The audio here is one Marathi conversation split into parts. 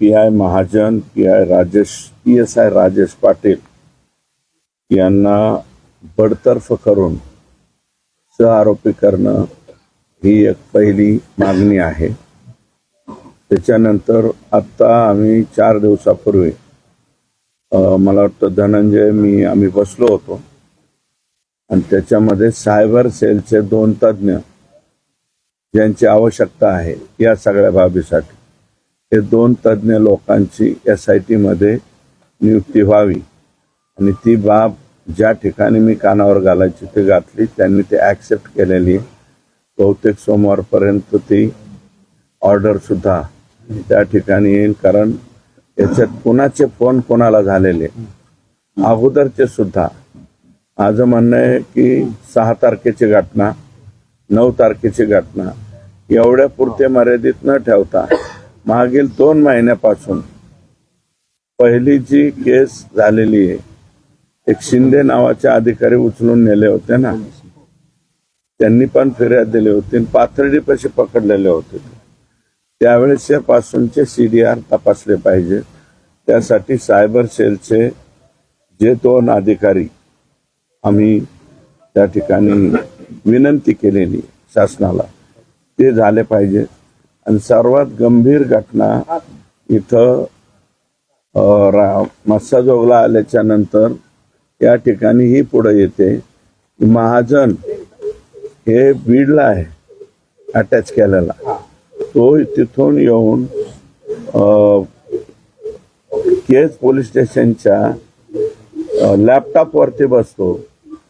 P I Mahajan P I Rajesh P S I Rajesh Patil यांना बडतर्फ करून सहआरोपी करणं ही एक पहिली मागणी आहे. त्याच्यानंतर आत्ता आम्ही चार दिवसापूर्वी मला वाटतं धनंजय मी आम्ही बसलो होतो. आणि त्याच्यामध्ये सायबर सेलचे दोन तज्ज्ञ ज्यांची आवश्यकता आहे या सगळ्या बाबीसाठी हे दोन तज्ज्ञ लोकांची एस आय टीमध्ये नियुक्ती व्हावी. आणि ती बाब ज्या ठिकाणी मी कानावर घालायची ती घातली त्यांनी ते ॲक्सेप्ट केलेली. आहे. बहुतेक सोमवारपर्यंत ती ऑर्डरसुद्धा त्या ठिकाणी येईल कारण याच्यात कुणाचे फोन कोणाला झालेले? अगोदरचे सुद्धा. माझं म्हणणं आहे की सहा तारखेची घटना नऊ तारखेची घटना एवढ्या पुरते मर्यादित न ठेवता मागील दोन महिन्यापासून पहिली जी केस झालेली आहे एक शिंदे नावाचे अधिकारी उचलून नेले होते ना? त्यांनी पण फिर्याद दिली होती आणि पाथर्डी पैसे पकडलेले होते. त्यावेळेस पासूनचे सी डी आर तपासले पाहिजे. त्यासाठी सायबर सेलचे जे दोन अधिकारी आम्ही त्या ठिकाणी विनंती केलेली शासनाला ते झाले पाहिजे. आणि सर्वात गंभीर घटना इथं रा मस्साजोगला आल्याच्यानंतर या ठिकाणी ही पुढे येते की महाजन हे बीडला आहे अटॅच केलेला. तो तिथून येऊन अ, केज पोलीस स्टेशनच्या लॅपटॉपवरती बसतो.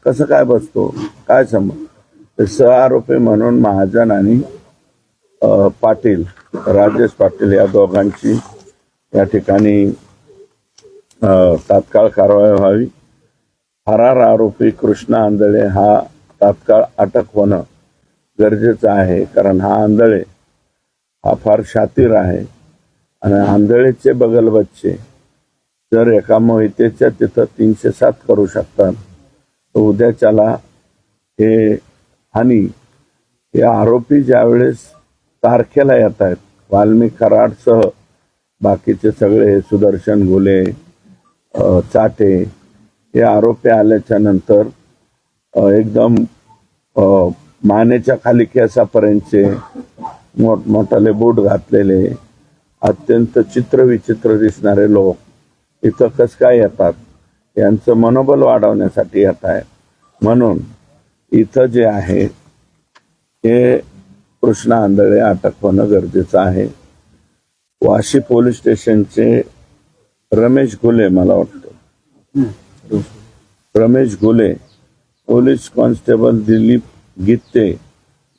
कसं काय बसतो? काय समज? सह आरोपी म्हणून महाजन आणि पाटील राजेश पाटील या दोघांची या ठिकाणी तात्काळ कारवाई व्हावी. फरार आरोपी कृष्णा आंधळे हा तात्काळ अटक होणं गरजेचं आहे कारण हा आंधळे हा फार शातीर आहे. आणि आंधळेचे बगलबच्चे जर एका मोहितेच्या तिथं तीनशे सात करू शकतात तर उद्याच्याला हे हानी हे आरोपी ज्यावेळेस तारखेला येत आहेत. वाल्मिक कराडसह बाकीचे सगळे हे सुदर्शन घुले चाटे हे आरोपी आल्याच्यानंतर एकदम मानेच्या खाली केसापर्यंतचे मोठमोठाले बूट घातलेले अत्यंत चित्रविचित्र दिसणारे लोक इथं कस काय येतात? यांचं मनोबल वाढवण्यासाठी येत आहे म्हणून इथं जे आहे हे कृष्ण आंधळे अटक होणं गरजेचं आहे. वाशी पोलीस स्टेशनचे रमेश घुले मला वाटतं. Ramesh Ghule police constable Dilip Gitte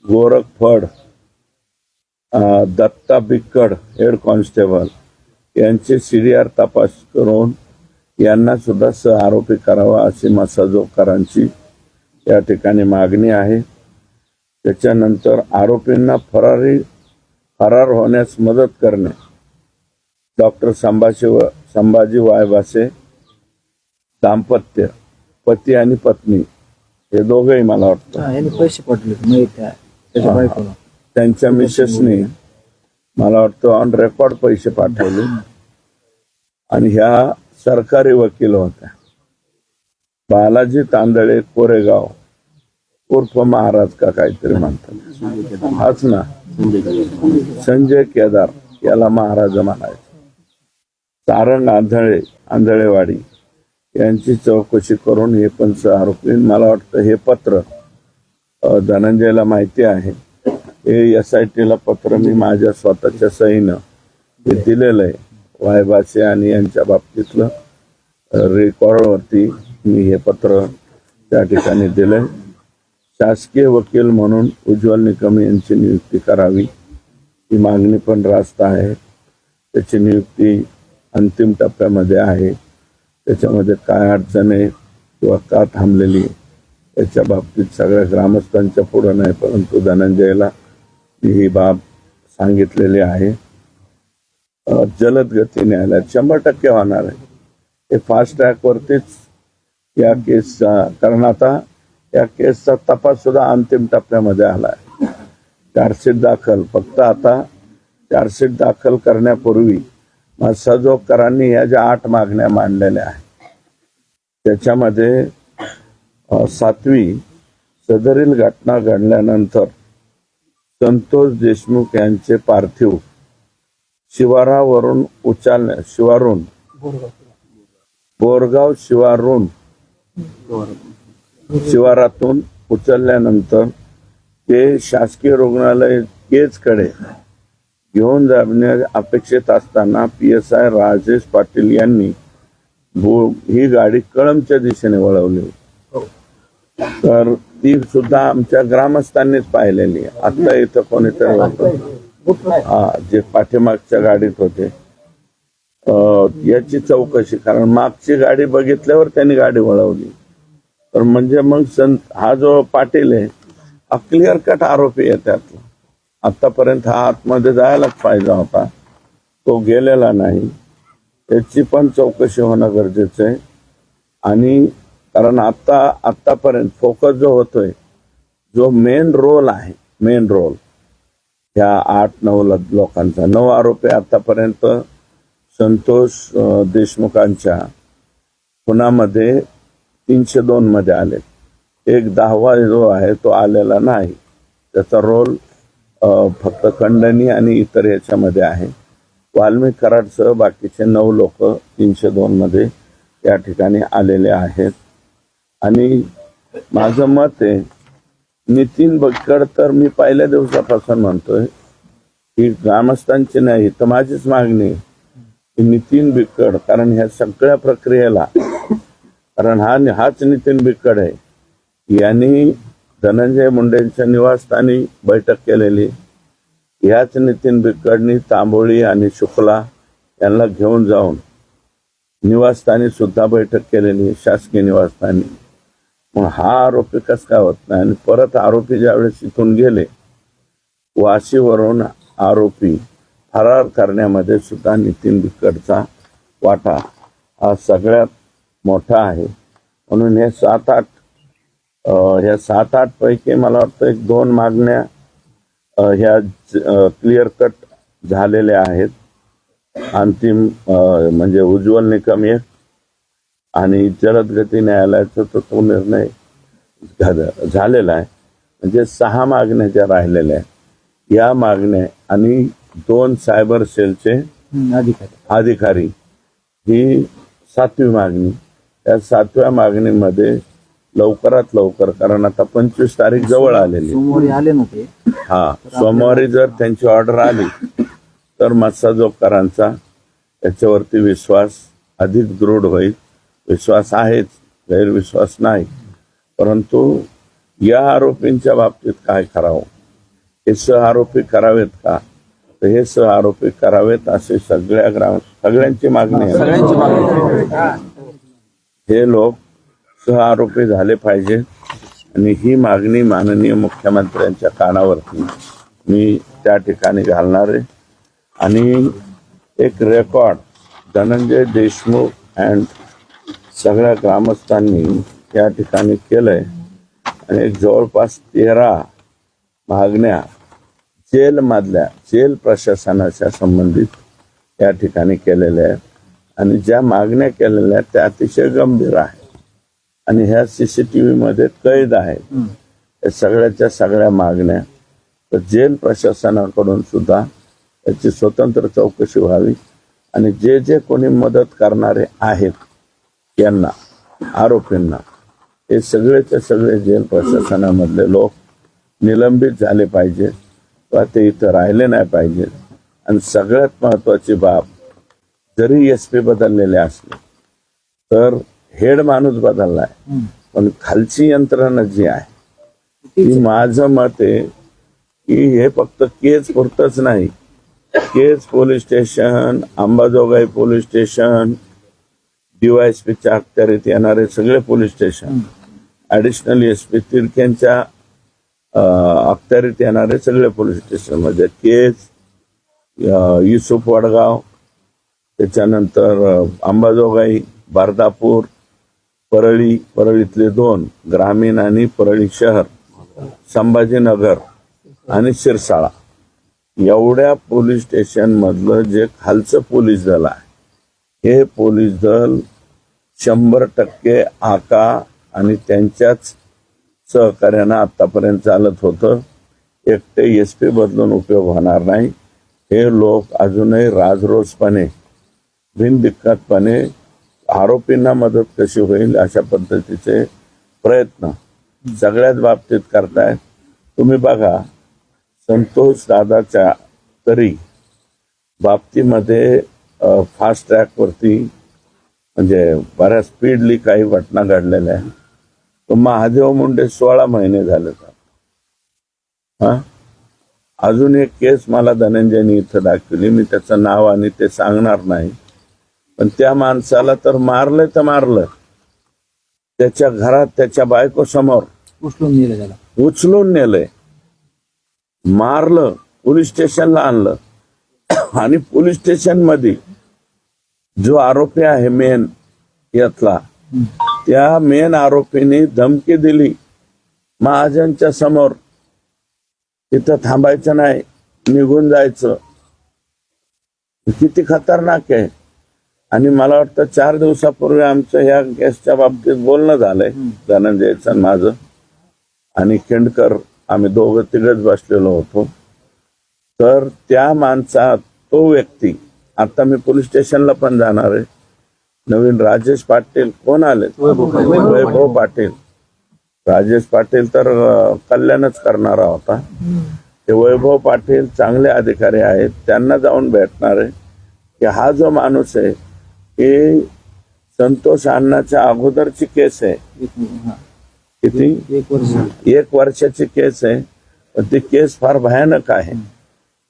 Gorakh Phad Datta Bikkad head constable यांचे सीडीआर तपास करून यांना सुद्धा सह आरोपी करावा अशी मसाजोकरांची या ठिकाणी मागणी आहे. त्याच्यानंतर आरोपींना फरारी फरार होण्यास मदत करणे. डॉक्टर संभाजी व संभाजी वायबासे दाम्पत्य पती आणि पत्नी हे दोघंही मला वाटतं. पैसे बायकोला त्यांच्या मिसेसने मला वाटतं ऑन रेकॉर्ड पैसे पाठवले. आणि ह्या सरकारी वकील होत्या. बालाजी तांदळे कोरेगाव. उर्फ महाराज का काहीतरी म्हणतात. हाच ना. संजय केदार याला महाराज म्हणायचे. सारंग आंधळे आंधळेवाडी यांची चौकशी करून हे पण आरोपी मला वाटतं हे पत्र धनंजयला माहिती आहे. हे एस आय टीला पत्र मी माझ्या स्वतःच्या सहीनं हे दिलेलं आहे. वायबाचे आणि यांच्या बाबतीतलं रेकॉर्डवरती मी हे पत्र त्या ठिकाणी दिलंय. शासकीय वकील म्हणून उज्ज्वल निकम यांची नियुक्ती करावी. ही मागणी पण रास्त आहे. त्याची नियुक्ती अंतिम टप्प्यामध्ये आहे. त्याच्यामध्ये काय अडचण आहे किंवा का थांबलेली आहे याच्या बाबतीत सगळ्या ग्रामस्थांच्या पुढं नाही परंतु धनंजयला मी ही बाब सांगितलेली आहे. जलद गती न्यायालयात शंभर टक्के होणार आहे. हे फास्ट ट्रॅकवरतीच या केस कारण आता या केसचा तपास सुद्धा अंतिम टप्प्यामध्ये आला आहे. चार्जशीट दाखल. फक्त आता चार्जशीट दाखल करण्यापूर्वी मग सजोगकरांनी या ज्या आठ मागण्या मांडलेल्या आहेत त्याच्यामध्ये सातवी सदरील घटना घडल्यानंतर संतोष देशमुख यांचे पार्थिव शिवारावरून उचलण्या शिवारून बोरगाव. शिवारून शिवारातून उचलल्यानंतर ते शासकीय रुग्णालय केजकडे घेऊन जाणे अपेक्षित असताना P S I Rajesh Patil यांनी ही गाडी कळमच्या दिशेने वळवली तर ती सुद्धा आमच्या ग्रामस्थांनीच पाहिलेली. आता इथं कोणीतरी होतं. हा जे पाठीमागच्या गाडीत होते. याची चौकशी कारण मागची गाडी बघितल्यावर त्यांनी गाडी वळवली. तर म्हणजे मग संत हा जो पाटील आहे हा क्लिअर कट आरोपी आहे त्यातला. आतापर्यंत हा आतमध्ये जायलाच पाहिजे होता. तो गेलेला नाही. त्याची पण चौकशी होणं गरजेचं आहे. आणि कारण आत्ता आत्तापर्यंत फोकस जो होतोय जो मेन रोल आहे मेन रोल ह्या आठ नऊ लोकांचा. नऊ आरोपी आतापर्यंत संतोष देशमुखांच्या खुनामध्ये तीनशे दोन मध्ये आले. एक दहावा जो आहे तो आलेला नाही. त्याचा रोल फक्त खंडणी आणि इतर याच्यामध्ये आहे. वाल्मिक कराडसह बाकीचे नऊ लोक तीनशे दोन मध्ये या ठिकाणी आलेले आहेत. आणि माझं मत आहे नितीन बक्कड तर मी पहिल्या दिवसापासून म्हणतोय की ग्रामस्थांची नाही तर माझीच मागणी आहे की नितीन बिक्कड कारण ह्या सगळ्या प्रक्रियेला कारण हा हाच नितीन बिटकड आहे. यांनी धनंजय मुंडेंच्या निवासस्थानी बैठक केलेली. ह्याच नितीन बिटकडनी तांबोळी आणि शुक्ला यांना घेऊन जाऊन निवासस्थानी सुद्धा बैठक केलेली शासकीय निवासस्थानी. मग हा आरोपी कस काय होत नाही? आणि परत आरोपी ज्यावेळेस इथून गेले वाशीवरून आरोपी फरार करण्यामध्ये सुद्धा नितीन बिक्कडचा वाटा. हा सगळ्यात मोठा आहे. म्हणून हे सात आठ ह्या सात आठ पैकी मला वाटतं एक दोन मागण्या ह्या क्लिअर कट झालेल्या आहेत. अंतिम म्हणजे उज्ज्वल निकम एक आणि जलद गती न्यायालयाचा तर तो निर्णय झाला- झालेला आहे. म्हणजे सहा मागण्या ज्या राहिलेल्या आहेत या मागण्या आणि दोन सायबर सेलचे अधिकारी ही सातवी मागणी. त्या सातव्या मागणीमध्ये लवकरात लवकर कारण आता पंचवीस तारीख जवळ आलेली. सोमवारी आले ना ते? हा सोमवारी जर त्यांची ऑर्डर आली तर मत्स्यजोगकरांचा त्याच्यावरती विश्वास अधिक दृढ होईल. विश्वास आहेच गैरविश्वास नाही. परंतु या आरोपींच्या बाबतीत काय करावं? हे सह आरोपी करावेत का? तर हे सह आरोपी करावेत असे सगळ्या ग्राम सगळ्यांची मागणी आहे. सगळ्यांची मागणी हे लोक सहआरोपी झाले पाहिजेत आणि ही मागणी माननीय मुख्यमंत्र्यांच्या कानावरती मी त्या ठिकाणी घालणार आहे. आणि एक रेकॉर्ड धनंजय देशमुख अँड सगळ्या ग्रामस्थांनी या ठिकाणी केलं आहे आणि जवळपास तेरा मागण्या जेलमधल्या जेल प्रशासनाच्या संबंधित या ठिकाणी केलेल्या आहेत. आणि ज्या मागण्या केलेल्या आहेत त्या अतिशय गंभीर आहेत. आणि ह्या सीसीटीव्ही मध्ये कैद आहेत. या सगळ्याच्या सगळ्या मागण्या. तर जेल प्रशासनाकडून सुद्धा याची स्वतंत्र चौकशी व्हावी. आणि जे जे कोणी मदत करणारे आहेत यांना आरोपींना हे सगळेचे सगळे जेल प्रशासनामधले लोक निलंबित झाले पाहिजेत. किंवा ते इथं राहिले नाही पाहिजेत. आणि सगळ्यात महत्वाची बाब जरी एस पी बदललेले असले तर हेड माणूस बदललाय. पण खालची यंत्रणा जी आहे ती माझं मत आहे की हे फक्त केज पुरतच नाही. Kaij police station Ambajogai police station डीवायएसपीच्या अखत्यारीत येणारे सगळे police station additional S P तिरक्यांच्या अखत्यारीत येणारे सगळे पोलीस स्टेशन म्हणजे केज अं, युसुफ वडगाव त्याच्यानंतर अंबाजोगाई बारदापूर परळी परळीतले दोन ग्रामीण आणि परळी शहर संभाजीनगर आणि शिरसाळा. एवढ्या पोलीस स्टेशनमधलं जे खालचं पोलीस दल आहे हे पोलीस दल शंभर टक्के आका आणि त्यांच्याच सहकार्यानं आत्तापर्यंत चालत होतं. एकटे एस पी बदलून उपयोग होणार नाही. हे लोक अजूनही राजरोसपणे बिनदिक्कतपणे आरोपींना मदत कशी होईल अशा पद्धतीचे प्रयत्न सगळ्याच बाबतीत करतायत. तुम्ही बघा संतोष दादाच्या तरी बाबतीमध्ये फास्ट ट्रॅकवरती म्हणजे बऱ्याच स्पीडली काही घटना घडलेल्या आहेत. तो महादेव मुंडे सोळा महिने झाले हा? अजून एक केस मला धनंजयनी इथं दाखवली. मी त्याचं नाव आणि ते सांगणार नाही. पण त्या माणसाला तर मारलं तर मारलं. त्याच्या घरात त्याच्या बायको समोर उचलून नेलं त्याला. उचलून नेलंय. मारलं पोलीस स्टेशनला आणलं. आणि पोलीस स्टेशनमध्ये जो आरोपी आहे मेन यातला त्या मेन आरोपीने धमकी दिली. महाजनच्या समोर तिथं थांबायचं नाही निघून जायचं. किती खतरनाक आहे. आणि मला वाटतं चार दिवसापूर्वी आमचं ह्या केसच्या बाबतीत बोलणं झालंय धनंजयचं माझं. आणि केंडकर आम्ही दोघं तिघच बसलेलो होतो. तर त्या माणसा तो व्यक्ती आता मी पोलीस स्टेशनला पण जाणार आहे. नवीन राजेश पाटील कोण आले वैभव पाटील. राजेश पाटील तर कल्याणच करणारा होता. ते वैभव पाटील चांगले अधिकारी आहेत. त्यांना जाऊन भेटणार आहे. की हा जो माणूस आहे ही संतोष अण्णाच्या अगोदरची केस आहे. एक. किती? एक वर्ष. एक वर्षाची केस आहे. पण ती केस फार भयानक आहे.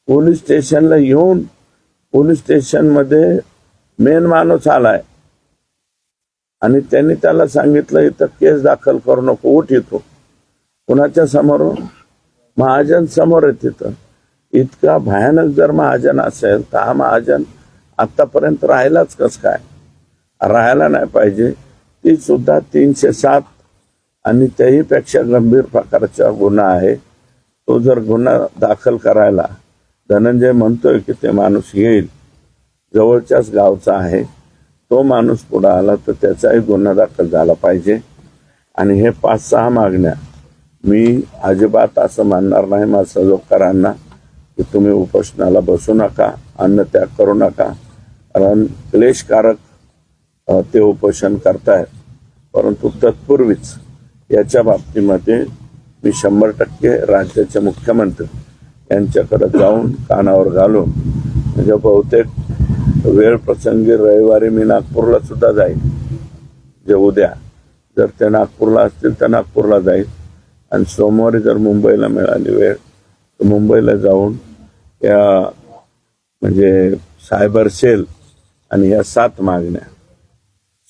पोलीस स्टेशनला येऊन पोलीस स्टेशनमध्ये मेन माणूस आलाय. आणि त्यांनी त्याला सांगितलं इथं केस दाखल करू नको उठ इथून. कुणाच्या समोर महाजन समोर आहे तिथं. इतका भयानक जर महाजन असेल तर हा महाजन आतापर्यंत राहिलाच कस काय? राहायला नाही पाहिजे. ती सुद्धा तीनशे सात आणि त्याहीपेक्षा गंभीर प्रकारचा गुन्हा आहे. तो जर गुन्हा दाखल करायला धनंजय म्हणतोय की ते माणूस येईल जवळच्याच गावचा आहे तो माणूस पुढं आला तर त्याचाही गुन्हा दाखल झाला पाहिजे. आणि हे पाच सहा मागण्या मी अजिबात असं मानणार नाही माझ्या सहकारांना की तुम्ही उपोषणाला बसू नका अन्न त्याग करू नका. कारण क्लेशकारक ते उपोषण करतायत. परंतु तत्पूर्वीच याच्या बाबतीमध्ये मी शंभर टक्के राज्याचे मुख्यमंत्री यांच्याकडे जाऊन कानावर घालून म्हणजे बहुतेक वेळ प्रसंगी रविवारी मी नागपूरला सुद्धा जाईल जे म्हणजे उद्या जर ते नागपूरला असतील तर नागपूरला जाईल आणि सोमवारी जर मुंबईला मिळाली वेळ तर मुंबईला जाऊन या म्हणजे सायबर सेल आणि या सात मागण्या.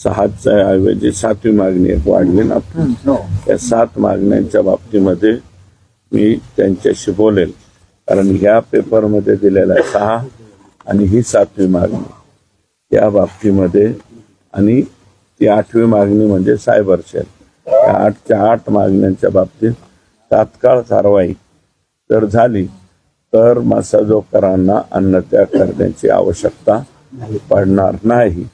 सहाच्या ऐवजी सातवी मागणी एक वाढली ना. हो. या सात मागण्यांच्या बाबतीमध्ये मी त्यांच्याशी बोलेल. कारण ह्या पेपरमध्ये दिलेला आहे सहा आणि ही सातवी मागणी. या बाबतीमध्ये आणि ती आठवी मागणी म्हणजे सायबर सेल. या आठच्या आठ मागण्यांच्या बाबतीत तात्काळ कारवाई जर झाली तर मसाजोकरांना अन्नत्याग करण्याची आवश्यकता पडणार नाही.